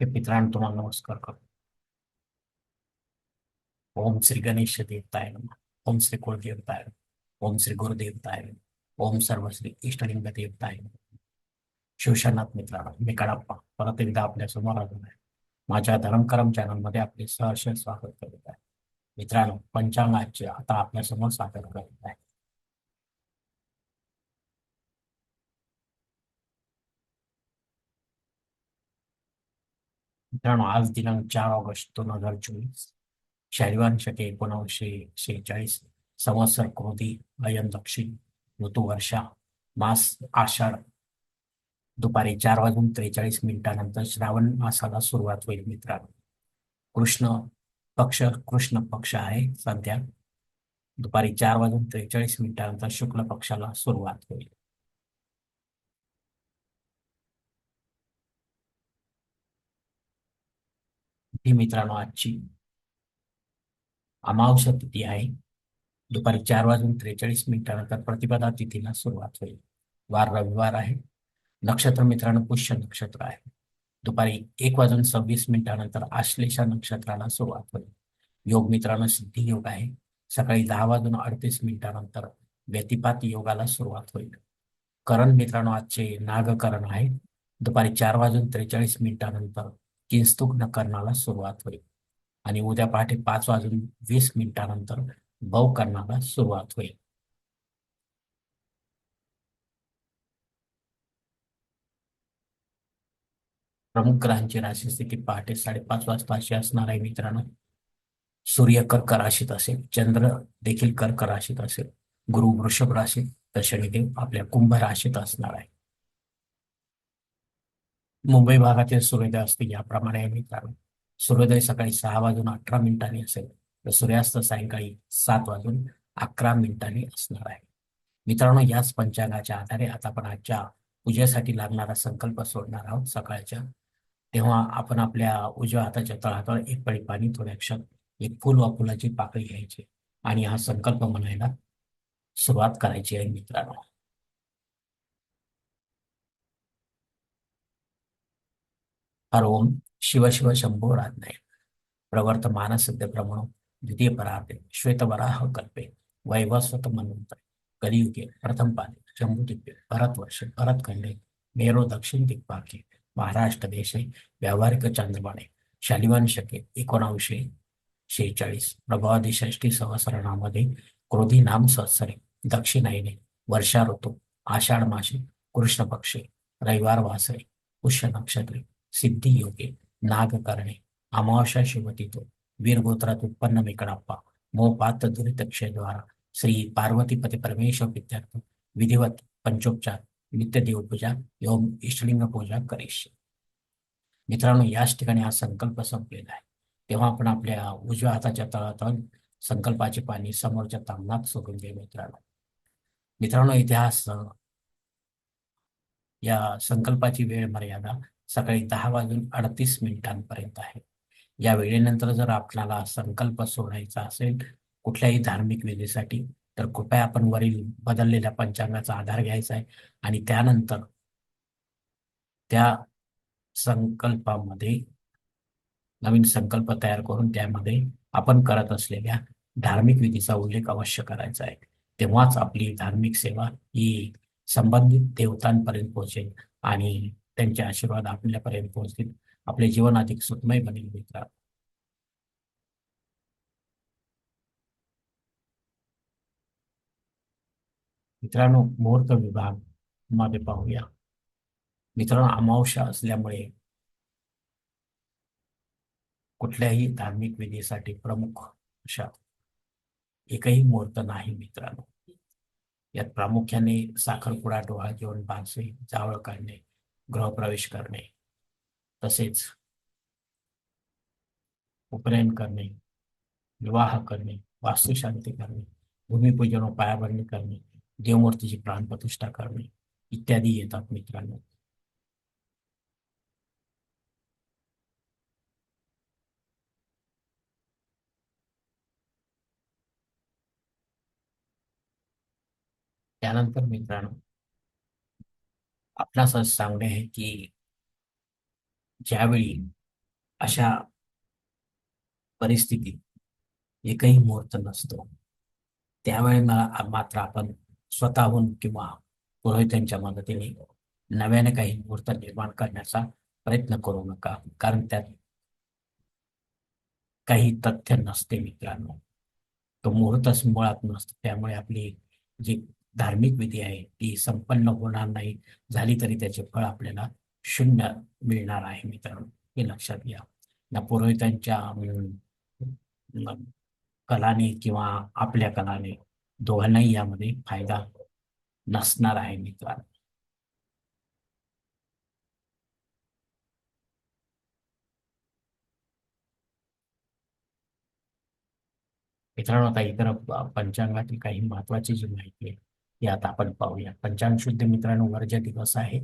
हे मित्रांनो तुम्हाला नमस्कार करतो ओम श्री गणेश देवताय ओम श्री कुलदेवताय नमः. ओम श्री गुरुदेवताय. ओम सर्व श्री इष्टलिंग देवताय. शिवशनाथ मित्रांनो, मी कडाप्पा, परत एकदा आपल्या समोर आलो आहे माझ्या धर्मकरम चॅनल मध्ये आपले सहर्ष स्वागत करीत आहे मित्रांनो, पंचांगाचे आता आपल्या समोर सादर करीत आहे मित्रांनो आज दिनांक चार ऑगस्ट दोन हजार चोवीस शनिवार शके एकोणावीसशे शेहेचाळीस संवत्सर क्रोधी अयन दक्षिण ऋतू वर्षा मास आषाढ. दुपारी चार वाजून त्रेचाळीस मिनिटानंतर श्रावण मासाला सुरुवात होईल मित्रांनो. कृष्ण पक्ष कृष्ण पक्ष आहे सध्या. दुपारी चार वाजून त्रेचाळीस मिनिटानंतर शुक्ल पक्षाला सुरुवात होईल. ही मित्रांनो आजची अमावस्या तिथी आहे. दुपारी चार वाजून त्रेचाळीस मिनिटानंतर प्रतिपदा तिथीला सुरुवात होईल. वार रविवार आहे. नक्षत्र मित्रांनो पुष्य नक्षत्र आहे. दुपारी एक वाजून सव्वीस मिनिटानंतर आश्लेषा नक्षत्राला सुरुवात होईल. योग मित्रांनो सिद्धी योग आहे. सकाळी दहा वाजून अडतीस मिनिटानंतर व्यतिपात योगाला सुरुवात होईल. करण मित्रांनो आजचे नागकरण आहे. दुपारी चार वाजून त्रेचाळीस मिनिटानंतर किंस्तुक नकरणाला सुरुवात होईल. आणि उद्या पहाटे पाच वाजून वीस मिनिटानंतर भव करणाला सुरुवात होईल. प्रमुख ग्रहांची राशी स्थिती पहाटे साडेपाच वाजता अशी असणार आहे मित्रांनो. सूर्य कर्क राशीत असेल चंद्र देखील कर्क राशीत असेल गुरु वृषभ राशीत तर शनिदेव आपल्या कुंभ राशीत असणार आहे. मुंबई भागातील सूर्योदय असतील याप्रमाणे आहे मित्रांनो सूर्योदय सकाळी सहा वाजून अठरा मिनिटांनी असेल तर सूर्यास्त सायंकाळी सात वाजून अकरा मिनिटांनी असणार आहे. मित्रांनो याच पंचांगाच्या आधारे आता आपण आजच्या पूजेसाठी लागणारा संकल्प सोडणार आहोत सकाळच्या. तेव्हा आपण आपल्या उजव्या हाताच्या तळातळ एक पळी पाणी थोड्या क्षण एक फुल वा फुलाची पाकळी घ्यायची आणि हा संकल्प म्हणायला सुरुवात करायची आहे मित्रांनो. हर ओम शिव शिव शंभो राजनाय प्रवर्त मानसिद्ध भ्रमणो द्वितीय परार्थे श्वेतवराह कल्पे वैवस्वत मनंत कलियुगे प्रथम पादे जम्बूद्वीपे भरतवर्ष भरतखंडे मेरो दक्षिण दिग्पाके महाराष्ट्र देशे व्यावहारिक चांद्रमाने शालिवान शके एकोणावीसशे शेहेचाळीस प्रभावादी षष्टी सहस्रनामध्ये क्रोधी नाम संवत्सरे दक्षिणायने वर्षा ऋतू आषाढ मासे कृष्ण पक्षे रविवार वासरे पुष्य नक्षत्रे सिद्धी योगे नागकर्णे अमावस्या शिवतीतो वीरगोत्रात उत्पन्न मेकडप्पा मोपात दुरित क्षेद्वारा श्री पार्वतीपती परमेश्वर विद्यार्थ विधिवत पंचोपचार नित्यदेव पूजा एवं इष्टलिंग पूजा करीश. मित्रांनो याच ठिकाणी हा संकल्प संपलेला आहे. तेव्हा आपण आपल्या उजव्या हाताच्या तळातळ संकल्पाचे पाणी समोरच्या तांबणात सोडून दे मित्रांनो. मित्रांनो इतिहास या संकल्पाची वेळ मर्यादा सकाळी दहा वाजून अडतीस मिनिटांपर्यंत आहे. या वेळेनंतर जर आपल्याला संकल्प सोडायचा असेल कुठल्याही धार्मिक विधीसाठी तर कृपया आपण वरील बदललेल्या पंचांगाचा आधार घ्यायचा आहे आणि त्यानंतर त्या संकल्पामध्ये नवीन संकल्प तयार करून त्यामध्ये आपण करत असलेल्या धार्मिक विधीचा उल्लेख अवश्य करायचा आहे. तेव्हाच आपली धार्मिक सेवा ही संबंधित देवतांपर्यंत पोहोचेल आणि त्यांचे आशीर्वाद आपल्यापर्यंत पोहोचतील. आपले जीवन अधिक सुखमय बनेल मित्र. मित्रांनो मुहूर्त विभागमध्ये पाहूया. मित्रांनो अमावस्या असल्यामुळे कुठल्याही धार्मिक विधीसाठी प्रमुख अशा एकही मुहूर्त नाही मित्रांनो. यात प्रामुख्याने साखरपुडा डोळा जेवण बारसे जावळ काढणे गृहप्रवेश करणे तसेच उपनयन करणे विवाह करणे वास्तुशांती करणे, भूमिपूजन पायाभरणी करणे, देवमूर्तीची प्राणप्रतिष्ठा करणे इत्यादी येतात मित्रांनो. त्यानंतर मित्रांनो आपणास असं सांगणे आहे की ज्यावेळी अशा परिस्थितीत एकही मुहूर्त नसतो त्यावेळी मला मात्र आपण स्वतःहून किंवा पुरोहितांच्या मदतीने नव्याने काही मुहूर्त निर्माण करण्याचा प्रयत्न करू नका. कारण त्यात काही तथ्य नसते मित्रांनो. तो मुहूर्तच मुळात नसतो. त्यामुळे आपली जी धार्मिक विधी आहे ती संपन्न होणार नाही झाली तरी त्याचे फळ आपल्याला शून्य मिळणार आहे मित्रांनो. हे लक्षात घ्या. ना पुरोहितांच्या कलाने किंवा आपल्या कलाने दोघांनाही यामध्ये फायदा नसणार आहे मित्रांनो. मित्रांनो आता इतर पंचांगातील काही महत्वाची जी माहिती आहे हे आता आपण पाहूया. पंचांग शुद्ध मित्रांनो वर्ज दिवस आहे.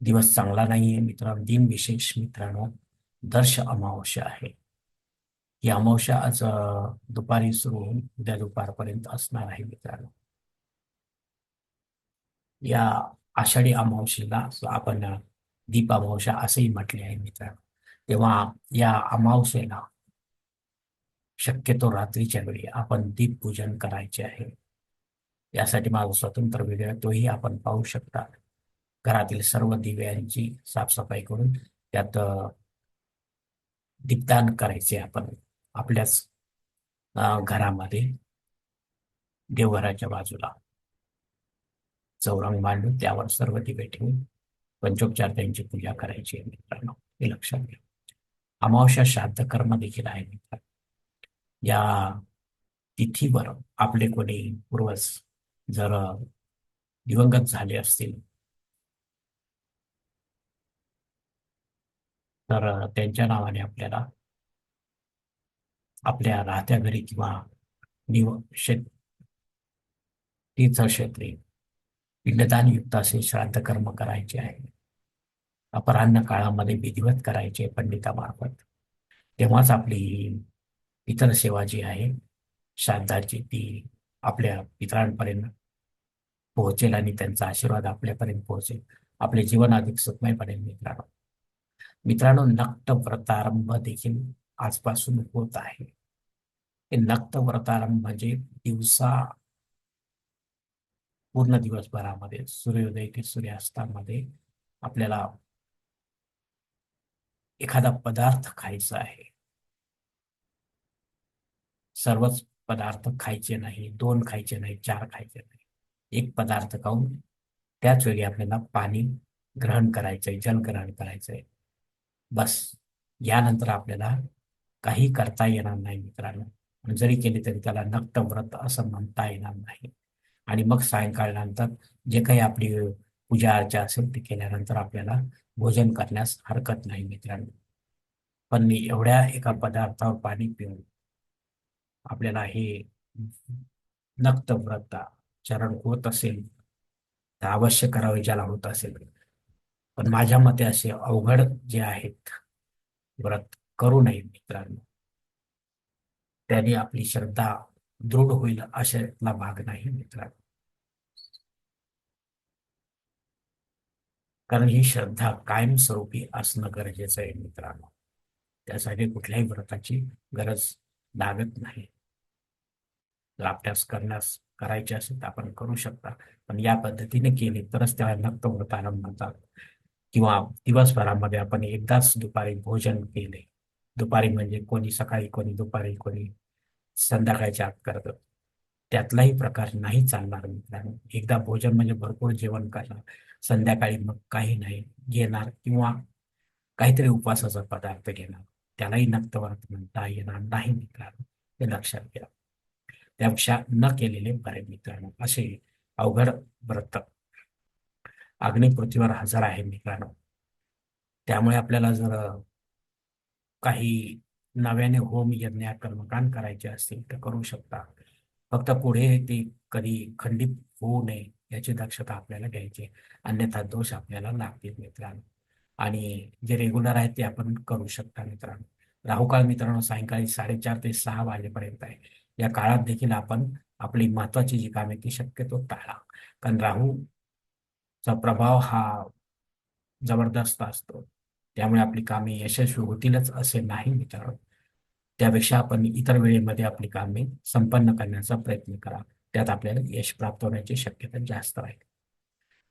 दिवस चांगला नाहीये मित्रांनो दिन विशेष मित्रांनो. दर्श अमावस्या आहे. ही अमावस्या आज दुपारी सुरू होऊन उद्या दुपारपर्यंत असणार आहे मित्रांनो. या आषाढी अमावस्येला आपण दीप अमावस्या असेही म्हटले आहे मित्रांनो. तेव्हा या अमावस्येला शक्यतो रात्रीच्या वेळी आपण दीप पूजन करायचे आहे. यासाठी माझा स्वतंत्र व्हिडिओ तोही आपण पाहू शकता. घरातील सर्व दिव्यांची साफसफाई करून त्यात दीपदान करायचे आपण आपल्याच घरामध्ये देवघराच्या बाजूला. चौरंग मांडून त्यावर सर्व दिवे ठेवून पंचोपचार त्यांची पूजा करायची आहे मित्रांनो. हे लक्षात घ्या. अमावस्या श्राद्ध कर्म देखील आहे मित्रांनो. या तिथीवर आपले कोणी पूर्वज जर दिवंगत झाले असतील. तर त्यांच्या नावाने आपल्याला आपल्या राहत्या घरी किंवा निव शेत तीर्थक्षेत्री पिंडदान युक्त असे श्राद्ध कर्म करायचे आहे. अपराह्न काळामध्ये विधिवत करायचे पंडितामार्फत. तेव्हाच आपली इतर सेवा जी आहे श्राद्धाची ती आपल्या मित्रांपर्यंत पोहोचेल आणि त्यांचा आशीर्वाद आपल्यापर्यंत पोहोचेल. आपले जीवन अधिक सुखमय पडेल मित्रांनो मित्रांनो नक्त व्रतारंभ देखील आजपासून होत आहे. हे नक्त व्रतारंभ म्हणजे दिवसा पूर्ण दिवसभरामध्ये सूर्योदय ते सूर्यास्तामध्ये आपल्याला एखादा पदार्थ खायचा आहे. सर्वच पदार्थ खायचे नाही दोन खायचे नाही चार खायचे नाही. एक पदार्थ खाऊन त्याच वेळी आपल्याला पाणी ग्रहण करायचंय जल ग्रहण करायचंय. बस. यानंतर आपल्याला काही करता येणार नाही मित्रांनो. जरी केले तरी त्याला नक्त व्रत असं म्हणता येणार नाही. आणि मग सायंकाळनंतर जे काही आपली पूजा अर्चा असेल ते केल्यानंतर आपल्याला भोजन करण्यास हरकत नाही मित्रांनो. पण मी एवढ्या एका पदार्थावर पाणी पिऊन आपल्याला हे नक्त व्रत चरण होत असेल तर अवश्य करावे ज्याला होत असेल. पण माझ्या मते असे अवघड जे आहेत व्रत करू नये मित्रांनो. त्याने आपली श्रद्धा दृढ होईल अशातला भाग नाही मित्रांनो. कारण ही श्रद्धा कायमस्वरूपी असणं गरजेचं आहे मित्रांनो. त्यासाठी कुठल्याही व्रताची गरज लागत नाही. जर अभ्यास करण्यास करायचे असेल तर आपण करू शकता. पण या पद्धतीने केले तरच त्याला नक्त व्रतानं म्हणतात. किंवा दिवसभरामध्ये आपण एकदाच दुपारी भोजन केले. दुपारी म्हणजे कोणी सकाळी कोणी दुपारी कोणी संध्याकाळच्या आत करत. त्यातलाही प्रकार नाही चालणार मित्रांनो. एकदा भोजन म्हणजे भरपूर जेवण करणार. संध्याकाळी मग काही नाही घेणार किंवा काहीतरी उपवासाचा पदार्थ घेणार. त्यालाही नक्तव्रत म्हणता येणार नाही मित्रांनो हे लक्षात घ्या. त्यापेक्षा न केलेले बरे मित्रांनो असे अवघड व्रत. पृथ्वीवर हजर आहे मित्रांनो. त्यामुळे आपल्याला जर काही नव्याने होम यज्ञ कर्मकांड करायचे असतील तर करू शकता. फक्त पुढे ते कधी खंडित होऊ नये याची दक्षता आपल्याला घ्यायची अन्यथा दोष आपल्याला लागतील मित्रांनो. आणि जे रेग्युलर आहेत ते आपण करू शकता मित्रांनो. राहुकाळ मित्रांनो सायंकाळी साडेचार ते सहा वाजेपर्यंत आहे. या काळात देखील आपण आपली महत्वाची जी कामे ती शक्यतो टाळा. कारण राहूचा प्रभाव हा जबरदस्त असतो. त्यामुळे आपली कामे यशस्वी होतीलच असे नाही मित्रांनो. त्यापेक्षा आपण इतर वेळेमध्ये आपली कामे संपन्न करण्याचा प्रयत्न करा. त्यात आपल्याला यश प्राप्त होण्याची शक्यता जास्त राहील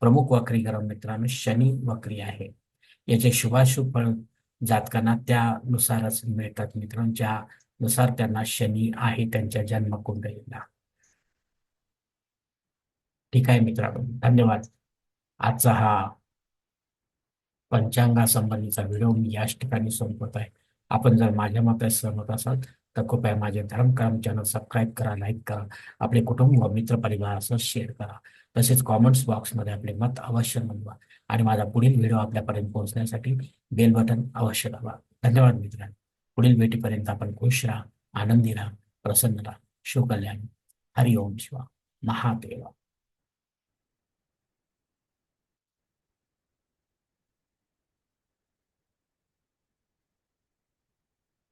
प्रमुख वक्रीकरण मित्रांनो शनी वक्री आहे. याचे शुभाशुभ फळ जातकांना त्यानुसारच मिळतात मित्रांनो. ज्यानुसार त्यांना शनी आहे त्यांच्या जन्मकुंडलीला. ठीक आहे मित्रांनो. धन्यवाद. आजचा हा पंचांगासंबंधीचा व्हिडिओ मी याच ठिकाणी संपवत आहे. आपण जर माझ्या मतात सहमत असाल तर कृपया माझे धर्मकर्म चॅनल सबस्क्राईब करा लाईक करा आपले कुटुंब व मित्र परिवारासह शेअर करा. तसेच कॉमेंट्स बॉक्समध्ये आपले मत अवश्य नोंदवा. आणि माझा पुढील व्हिडिओ आपल्यापर्यंत पोहोचण्यासाठी बेल बटन अवश्य दाबा. धन्यवाद मित्रांनो. पुढील भेटीपर्यंत आपण खुश राहा आनंदी राहा प्रसन्न राहा. शिवकल्याण हरिओम शिवा. महादेवा.